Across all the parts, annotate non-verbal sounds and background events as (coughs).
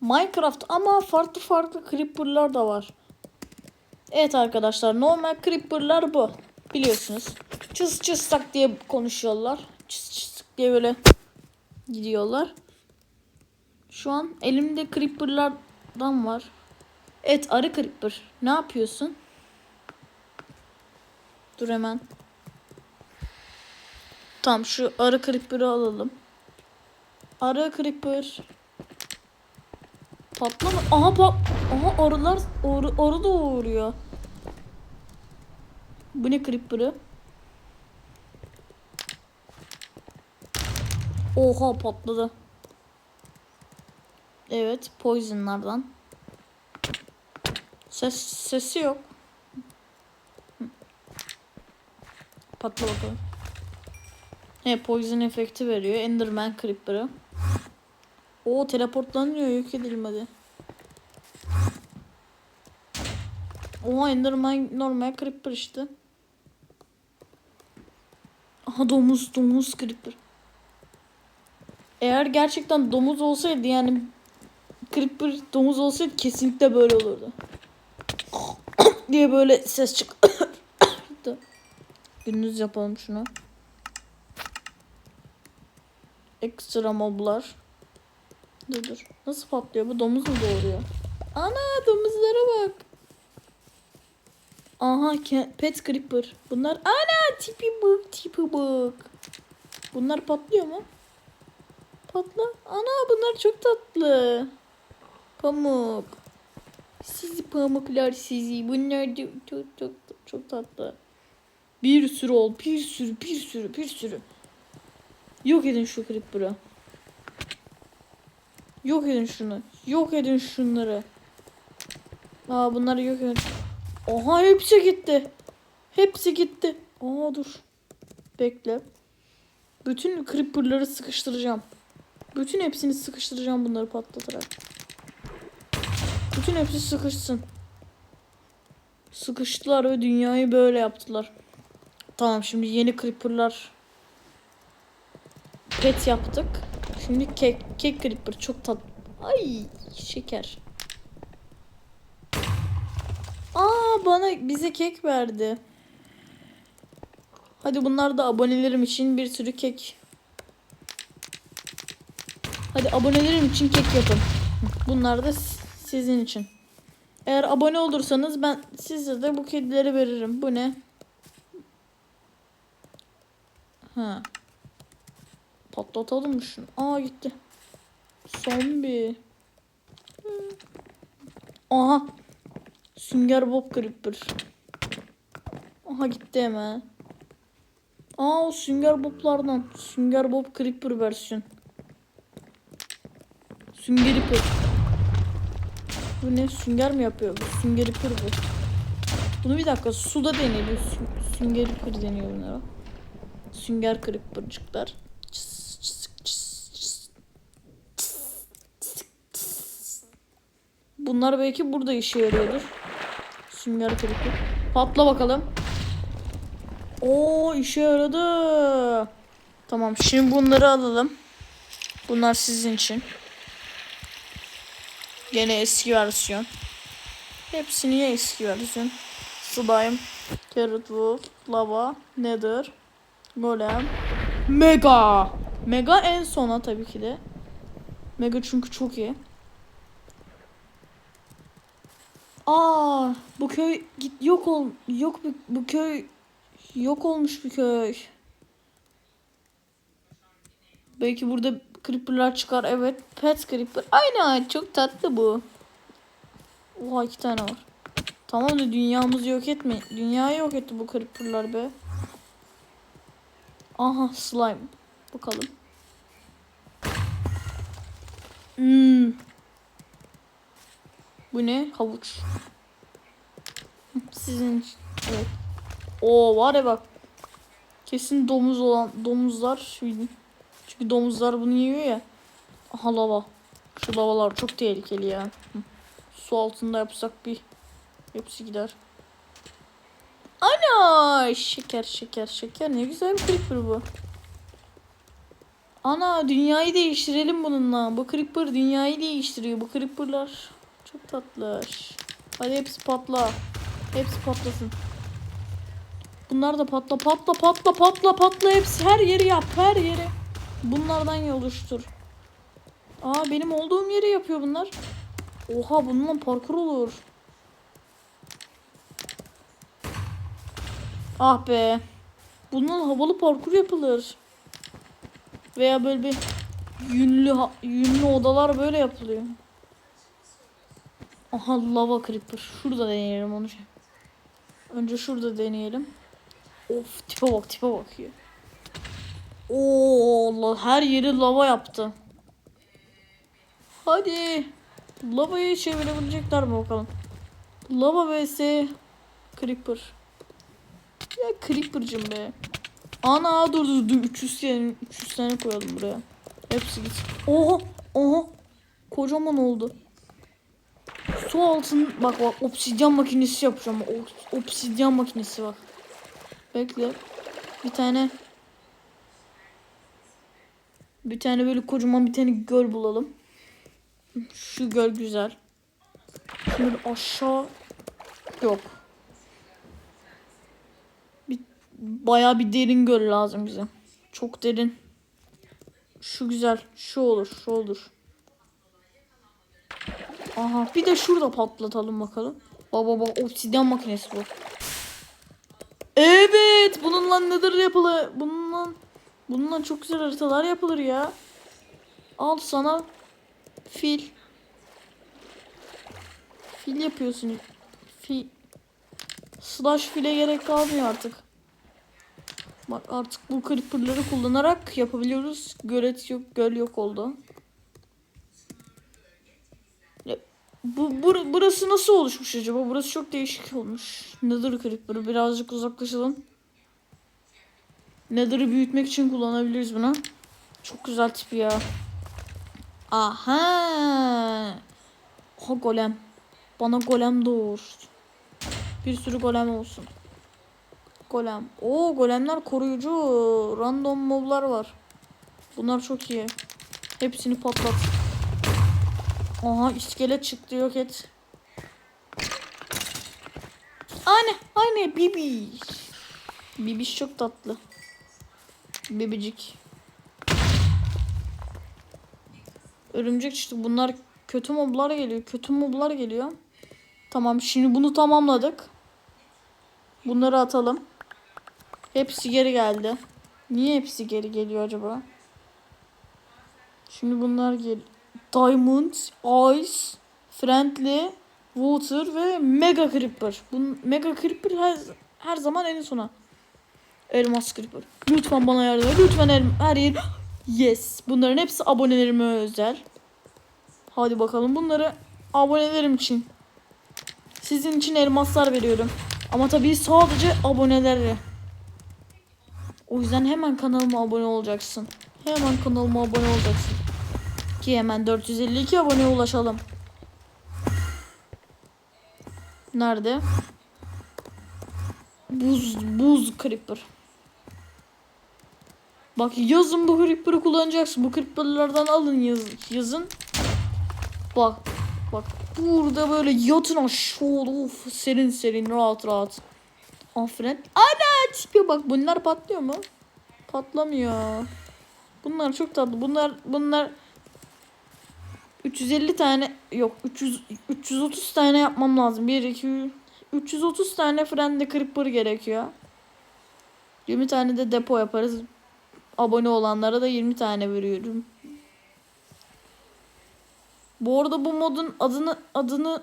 Minecraft ama farklı farklı creeper'lar da var. Evet arkadaşlar normal creeper'lar bu. Biliyorsunuz. Çıs çıssak diye konuşuyorlar. Çıs çıs diye böyle gidiyorlar. Şu an elimde creeper'lardan var. Evet arı creeper. Ne yapıyorsun? Dur hemen. Tamam şu arı creeper'ı alalım. Arı creeper. Patlama. Aha bak. Aha arılar arı, arı da uğruyor. Bu ne creeper'ı? Oha patladı. Evet poisonlardan. Ses sesi yok. Patla bakalım. He poison efekti veriyor. Enderman creeper'ı. O teleportlanıyor yok edilmedi. Oha Enderman normal creeper işte. Aha domuz domuz creeper. Eğer gerçekten domuz olsaydı yani creeper domuz olsaydı kesinlikle böyle olurdu. (coughs) diye böyle ses çıktı. (coughs) Gündüz yapalım şunu. Ekstra moblar. Dur dur. Nasıl patlıyor bu? Domuz mu doğuruyor? Ana domuzlara bak. Aha pet creeper. Bunlar ana tipi bak tipi bak. Bunlar patlıyor mu? Patla. Ana bunlar çok tatlı. Pamuk. Sizi pamuklar sizi. Bunlar çok çok çok tatlı. Bir sürü ol. Bir sürü bir sürü bir sürü. Yok edin şu creeper'ı. Yok edin şunu. Yok edin şunları. Aa bunları yok edin. Oha hepsi gitti. Hepsi gitti. Aa dur. Bekle. Bütün creeper'ları sıkıştıracağım. Bütün hepsini sıkıştıracağım bunları patlatarak. Bütün hepsi sıkışsın. Sıkıştılar ve dünyayı böyle yaptılar. Tamam şimdi yeni creeper'lar pet yaptık. Şimdi kek, kek creeper çok tat. Ay şeker. Aa bana bize kek verdi. Hadi bunlar da abonelerim için bir sürü kek. Hadi abonelerim için kek yapın. Bunlar da sizin için. Eğer abone olursanız ben size de bu kedileri veririm. Bu ne? Ha. Patlatalım mı şunu? Aa gitti. Zombi. Aha. Sünger Bob Creeper. Aha gitti hemen. Aa o Sünger Bob'lardan. Sünger Bob Creeper versiyon. Sünger Creeper. Bu ne? Sünger mi yapıyor? Bu Sünger Creeper bu. Bunu bir dakika suda deneyelim. Sü- Sünger Creeper deniyor bunlara. Sünger Creeper'cıklar. Çıs, çıs, çıs, çıs. Bunlar belki burada işe yarıyordur. Sünger Creeper. Patla bakalım. Oo işe yaradı. Tamam şimdi bunları alalım. Bunlar sizin için. Gene eski versiyon. Hepsi niye eski versiyon? Slime, Carrot Wolf, Lava, Nether, Golem, Mega. Mega en sona tabii ki de. Mega çünkü çok iyi. Aa, bu köy git yok ol yok bu, bu köy yok olmuş bir köy. Belki burada creeper'lar çıkar. Evet, pet creeper. Aynen çok tatlı bu. Oha iki tane var. Tamam da dünyamızı yok etme. Dünyayı yok etti bu creeper'lar be. Aha slime. Bakalım. Bu ne? Havuç. Sizin için. Evet. Oo var ya bak. Kesin domuz olan domuzlar. Çünkü domuzlar bunu yiyor ya. Aha lava. Şu lavalar çok tehlikeli ya. Su altında yapsak bir hepsi gider. Ana şeker şeker şeker ne güzel bir creeper bu. Ana dünyayı değiştirelim bununla. Bu creeper dünyayı değiştiriyor. Bu creeperlar çok tatlılar. Hadi hepsi patla. Hepsi patlasın. Bunlar da patla patla patla patla patla hepsi her yeri yap her yeri. Bunlardan oluştur. Aa benim olduğum yeri yapıyor bunlar. Oha bununla parkur olur. Ah be. Bundan havalı parkur yapılır. Veya böyle bir yünlü yünlü odalar böyle yapılıyor. Aha lava creeper. Şurada deneyelim onu. Önce şurada deneyelim. Of tipe bak tipe bak ya. Oo Allah her yeri lava yaptı. Hadi. Lavayı çevirebilecekler mi bakalım. Lava vs Creeper. Ya Creeper'cım be. Ana dur dur dur 300 tane 300 tane koyalım buraya. Hepsi git. Oha oha. Kocaman oldu. Su altın bak bak obsidyen makinesi yapacağım. Obsidyen makinesi bak. Bekle. Bir tane bir tane böyle kocaman bir tane göl bulalım. Şu göl güzel. Şöyle aşağı yok. Bir bayağı bir derin göl lazım bize. Çok derin. Şu güzel. Şu olur. Şu olur. Aha bir de şurada patlatalım bakalım. Baba baba obsidyen makinesi bu. Evet bununla nedir yapılı? Bununla bununla çok güzel haritalar yapılır ya. Al sana fil. Fil yapıyorsun. Fil. Slash file gerek kalmıyor artık. Bak artık bu creeper'ları kullanarak yapabiliyoruz. Gölet yok, göl yok oldu. Ya, bu, bur- burası nasıl oluşmuş acaba? Burası çok değişik olmuş. Nether creeper'ı birazcık uzaklaşalım. Nether'ı büyütmek için kullanabiliriz bunu. Çok güzel tipi ya. Aha. Ha golem. Bana golem doğur. Bir sürü golem olsun. Golem. Oo golemler koruyucu. Random moblar var. Bunlar çok iyi. Hepsini patlat. Aha iskelet çıktı yok et. Anne anne bibiş. Bibiş çok tatlı. Bibicik. Örümcek çıktı. Bunlar kötü moblar geliyor. Kötü moblar geliyor. Tamam şimdi bunu tamamladık. Bunları atalım. Hepsi geri geldi. Niye hepsi geri geliyor acaba? Şimdi bunlar gel. Diamond, Ice, Friendly, Water ve Mega Creeper. Bu Mega Creeper her, her zaman en sona. Elmas Creeper. Lütfen bana yardım et. Lütfen el, her yer. (gasps) Yes. Bunların hepsi abonelerime özel. Hadi bakalım bunları abonelerim için. Sizin için elmaslar veriyorum. Ama tabii sadece abonelere. O yüzden hemen kanalıma abone olacaksın. Hemen kanalıma abone olacaksın. Ki hemen 452 aboneye ulaşalım. Nerede? Buz, buz creeper. Bak yazın bu creeper'ı kullanacaksın. Bu creeper'lardan alın yaz, yazın. Bak. Bak burada böyle yatın aşağı of serin serin rahat rahat. Aferin. Ana tipe bak bunlar patlıyor mu? Patlamıyor. Bunlar çok tatlı. Bunlar bunlar 350 tane yok 300 330 tane yapmam lazım. 1 2 330 tane friendly creeper gerekiyor. 20 tane de depo yaparız. Abone olanlara da 20 tane veriyorum. Bu arada bu modun adını adını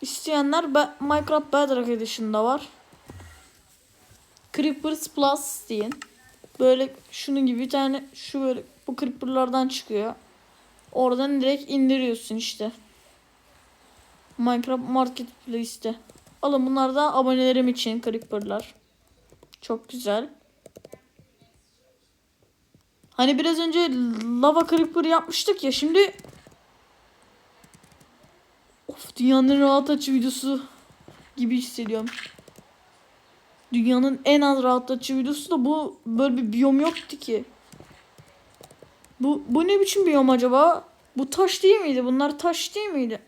isteyenler Be- Minecraft Bedrock Edition'da var. Creepers Plus diyin. Böyle şunun gibi bir tane şu böyle bu creeper'lardan çıkıyor. Oradan direkt indiriyorsun işte. Minecraft Marketplace'te. Alın bunlar da abonelerim için creeper'lar. Çok güzel. Hani biraz önce lava creeper yapmıştık ya şimdi Of dünyanın rahat açı videosu gibi hissediyorum. Dünyanın en az rahatlatıcı videosu da bu böyle bir biyom yoktu ki. Bu, bu ne biçim biyom acaba? Bu taş değil miydi? Bunlar taş değil miydi?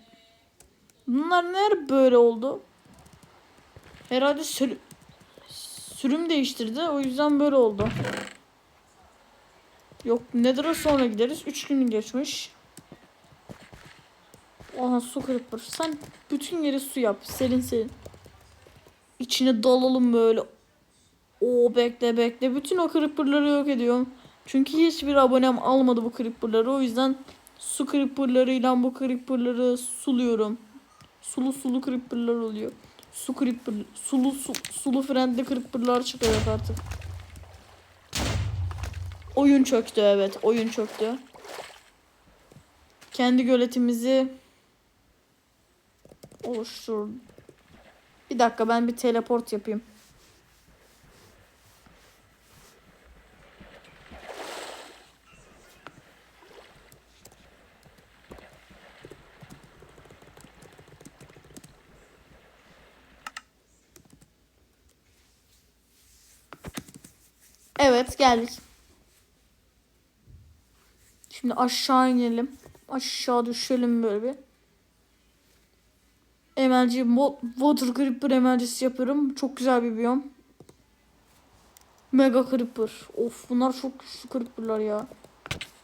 Bunlar nerede böyle oldu? Herhalde sür- sürüm değiştirdi. O yüzden böyle oldu. Yok Nether'a sonra gideriz. 3 gün geçmiş. Aha su creeper. Sen bütün yeri su yap. Serin serin. İçine dalalım böyle. Oo bekle bekle. Bütün o creeper'ları yok ediyorum. Çünkü hiçbir abonem almadı bu creeper'ları. O yüzden su creeper'larıyla bu creeper'ları suluyorum. Sulu sulu creeper'lar oluyor. Su creeper, sulu su, sulu friendly creeper'lar çıkıyor artık. Oyun çöktü evet. Oyun çöktü. Kendi göletimizi oluştur. Bir dakika ben bir teleport yapayım. Evet geldik. Şimdi aşağı inelim. Aşağı düşelim böyle bir. Mo- Water Creeper emelcisi yapıyorum. Çok güzel bir biyom. Mega Creeper. Of bunlar çok güçlü Creeper'lar ya.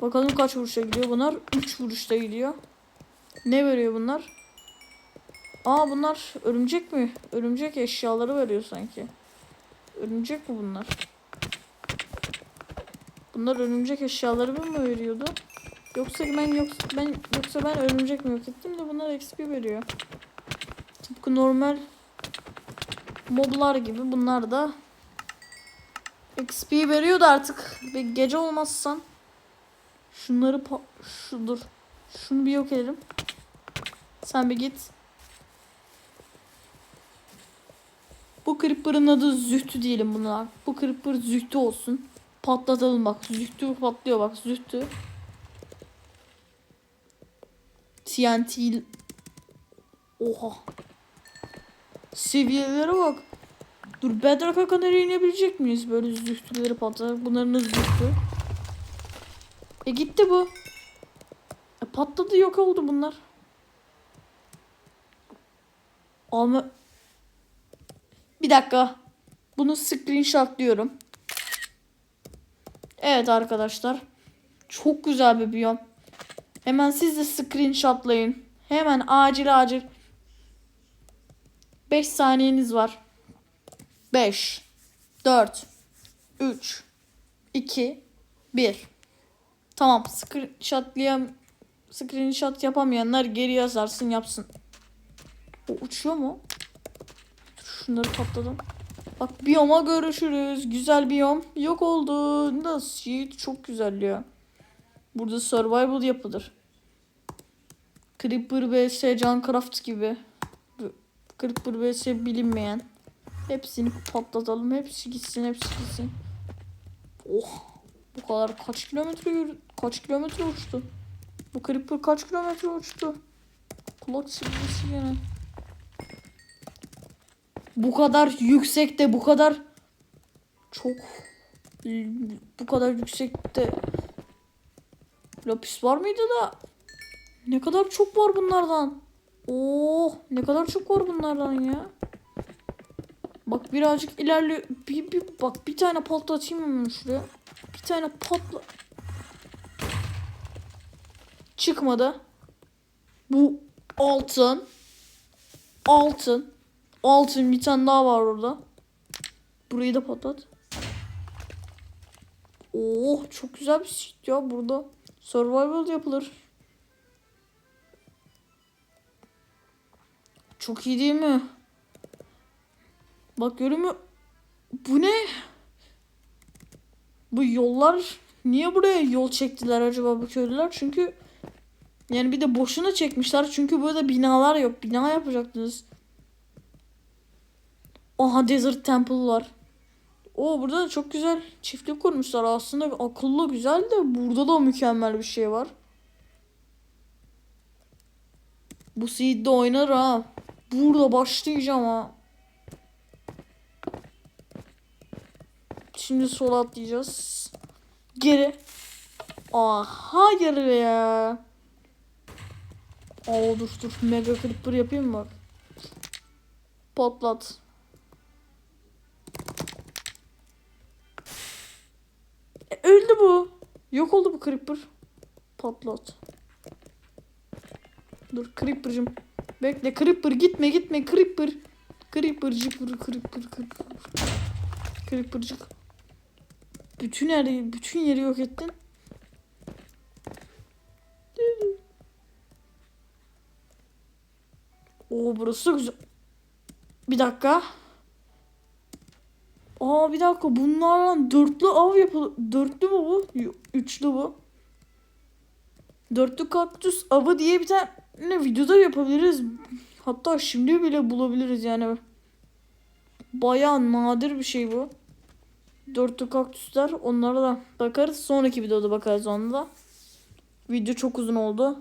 Bakalım kaç vuruşa gidiyor. Bunlar 3 vuruşta gidiyor. Ne veriyor bunlar? Aa bunlar örümcek mi? Örümcek eşyaları veriyor sanki. Örümcek mi bunlar? Bunlar örümcek eşyaları mı veriyordu? Yoksa ben yoksa ben yoksa ben örümcek mi yok ettim de bunlar XP veriyor. Tıpkı normal moblar gibi bunlar da XP veriyordu artık. Bir gece olmazsan şunları şudur. Şunu bir yok edelim. Sen bir git. Bu creeper'ın adı Zühtü diyelim buna. Bu creeper Zühtü olsun. Patlatalım bak. Zühtü patlıyor bak. Zühtü. TNT. Oha. Seviyelere bak. Dur Bedrock'a kadar inebilecek miyiz? Böyle zühtüleri patlatarak. Bunların da zühtü. E gitti bu. E patladı yok oldu bunlar. Ama bir dakika. Bunu screenshotlıyorum. Evet arkadaşlar. Çok güzel bir biyom. Hemen siz de screenshotlayın. Hemen acil acil. 5 saniyeniz var. 5 4 3 2 1 Tamam screenshotlayam screenshot yapamayanlar geri yazarsın yapsın. O uçuyor mu? Şunları patladım. Bak biyoma görüşürüz. Güzel biyom. Yok oldu. Nasıl? Çok güzel ya. Burada survival yapılır. Creeper vs Juncraft gibi. Creeper vs bilinmeyen. Hepsini patlatalım. Hepsi gitsin, hepsi gitsin. Oh. Bu kadar kaç kilometre yürü kaç kilometre uçtu? Bu Creeper kaç kilometre uçtu? Kulak çizgisi gene. Bu kadar yüksekte, bu kadar çok bu kadar yüksekte lapis var mıydı da ne kadar çok var bunlardan. Oh ne kadar çok var bunlardan ya. Bak birazcık ilerliyor. Bir, bir, bak bir tane patlatayım hemen şuraya. Bir tane patla. Çıkmadı. Bu altın. Altın. Altın bir tane daha var orada. Burayı da patlat. Oh çok güzel bir şey ya burada. Survival yapılır. Çok iyi değil mi? Bak görüyor musun? Bu ne? Bu yollar niye buraya yol çektiler acaba bu köylüler? Çünkü yani bir de boşuna çekmişler. Çünkü burada binalar yok. Bina yapacaktınız. Aha Desert Temple var. O burada da çok güzel çiftlik kurmuşlar. Aslında akıllı güzel de burada da mükemmel bir şey var. Bu seed'de oynar ha. Burada başlayacağım ha. Şimdi sola atlayacağız. Geri. Aa hayır ya. Aa dur dur mega creeper yapayım mı. Patlat. Yok oldu bu creeper. Patlat. Dur creeper'cım. Bekle creeper gitme gitme creeper. Creeper'cık creeper creeper creeper. Creeper'cık. Bütün yeri bütün yeri yok ettin. Oo burası güzel. Bir dakika. Aa bir dakika bunlarla dörtlü av yapılır. Dörtlü mü bu? Üçlü bu. Dörtlü kaktüs avı diye bir tane videoda yapabiliriz. Hatta şimdi bile bulabiliriz yani. Bayağı nadir bir şey bu. Dörtlü kaktüsler onlara da bakarız. Sonraki videoda bakarız ona da. Video çok uzun oldu.